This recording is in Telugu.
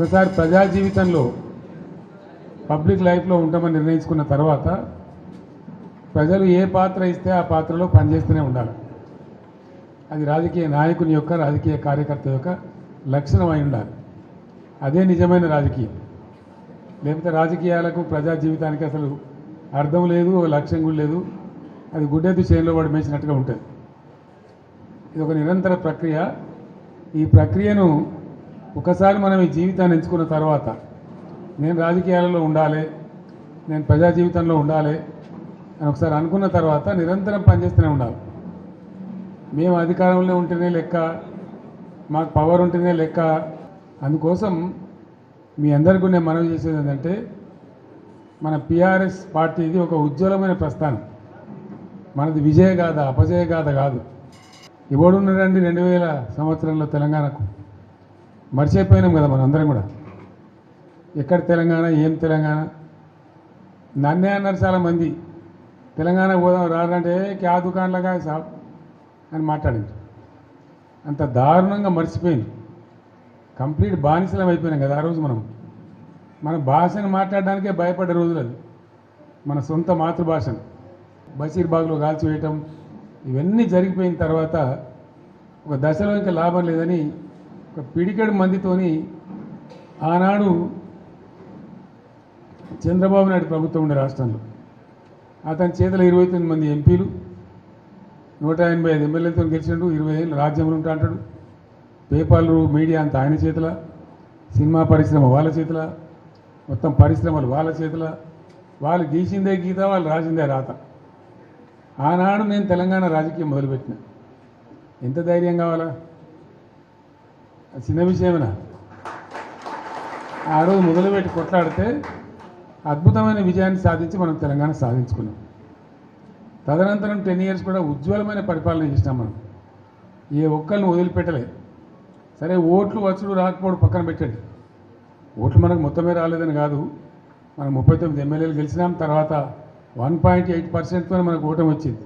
ఒకసారి ప్రజా జీవితంలో పబ్లిక్ లైఫ్లో ఉంటామని నిర్ణయించుకున్న తర్వాత ప్రజలు ఏ పాత్ర ఇస్తే ఆ పాత్రలో పనిచేస్తూనే ఉండాలి. అది రాజకీయ నాయకుని యొక్క రాజకీయ కార్యకర్త యొక్క లక్షణం అయి ఉండాలి. అదే నిజమైన రాజకీయం. లేకపోతే రాజకీయాలకు ప్రజా జీవితానికి అసలు అర్థం లేదు ఒక లక్ష్యం కూడా లేదు. అది గుడ్డెద్దు చేనులో వాడు మేసినట్టుగా ఉంటుంది. ఇది ఒక నిరంతర ప్రక్రియ. ఈ ప్రక్రియను ఒకసారి మనం ఈ జీవితాన్ని ఎంచుకున్న తర్వాత నేను రాజకీయాలలో ఉండాలి నేను ప్రజా జీవితంలో ఉండాలి అని ఒకసారి అనుకున్న తర్వాత నిరంతరం పనిచేస్తూనే ఉండాలి. మేము అధికారంలో ఉంటేనే లెక్క మాకు పవర్ ఉంటేనే లెక్క. అందుకోసం మీ అందరికీ నేను మనవి చేసేది ఏంటంటే మన పిఆర్ఎస్ పార్టీది ఒక ఉజ్వలమైన ప్రస్థానం. మనది విజయ గాథ అపజయ గాథ కాదు. ఎవడున్నారండి రెండు వేల సంవత్సరంలో తెలంగాణకు? మర్చిపోయినాం కదా మనం అందరం కూడా. ఎక్కడ తెలంగాణ ఏం తెలంగాణ? నన్నే అన్నారు చాలామంది. తెలంగాణ పోదాం రారంటే క్యా దుకాన్లగా సాబ్? అని మాట్లాడింది అంత దారుణంగా మర్చిపోయింది కంప్లీట్ బానిసలం అయిపోయినాం కదా ఆ రోజు మనం. మన భాషను మాట్లాడడానికే భయపడే రోజులు అది. మన సొంత మాతృభాషను. బషీర్బాగ్లో కాల్చివేయటం ఇవన్నీ జరిగిపోయిన తర్వాత ఒక దశలో ఇంకా లాభం లేదని ఒక పిడికెడు మందితోని ఆనాడు చంద్రబాబు నాయుడు ప్రభుత్వం ఉండే రాష్ట్రంలో. అతని చేతిలో ఇరవై తొమ్మిది మంది ఎంపీలు నూట ఎనభై ఐదు ఎమ్మెల్యేలతో గెలిచిండు ఇరవై ఏళ్ళు రాజ్యంలో ఉంటా అంటాడు. పేపర్లు మీడియా అంతా ఆయన చేతుల సినిమా పరిశ్రమ వాళ్ళ చేతుల మొత్తం పరిశ్రమలు వాళ్ళ చేతుల. వాళ్ళు గీసిందే గీత వాళ్ళు రాసిందే రాత. ఆనాడు నేను తెలంగాణ రాజకీయం మొదలుపెట్టిన. ఎంత ధైర్యం కావాలా? చిన్న విషయమేనా ఆ రోజు మొదలుపెట్టి కొట్లాడితే అద్భుతమైన విజయాన్ని సాధించి మనం తెలంగాణ సాధించుకున్నాం. తదనంతరం టెన్ ఇయర్స్ కూడా ఉజ్వలమైన పరిపాలన చేసినాం మనం. ఏ ఒక్కరిని వదిలిపెట్టలే. సరే ఓట్లు వచ్చుడు రాకపోవడం పక్కన పెట్టండి. ఓట్లు మనకు మొత్తమే రాలేదని కాదు. మనం ముప్పై తొమ్మిది ఎమ్మెల్యేలు గెలిచినాం తర్వాత వన్ పాయింట్ ఎయిట్ పర్సెంట్తో మనకు ఓటమి వచ్చింది.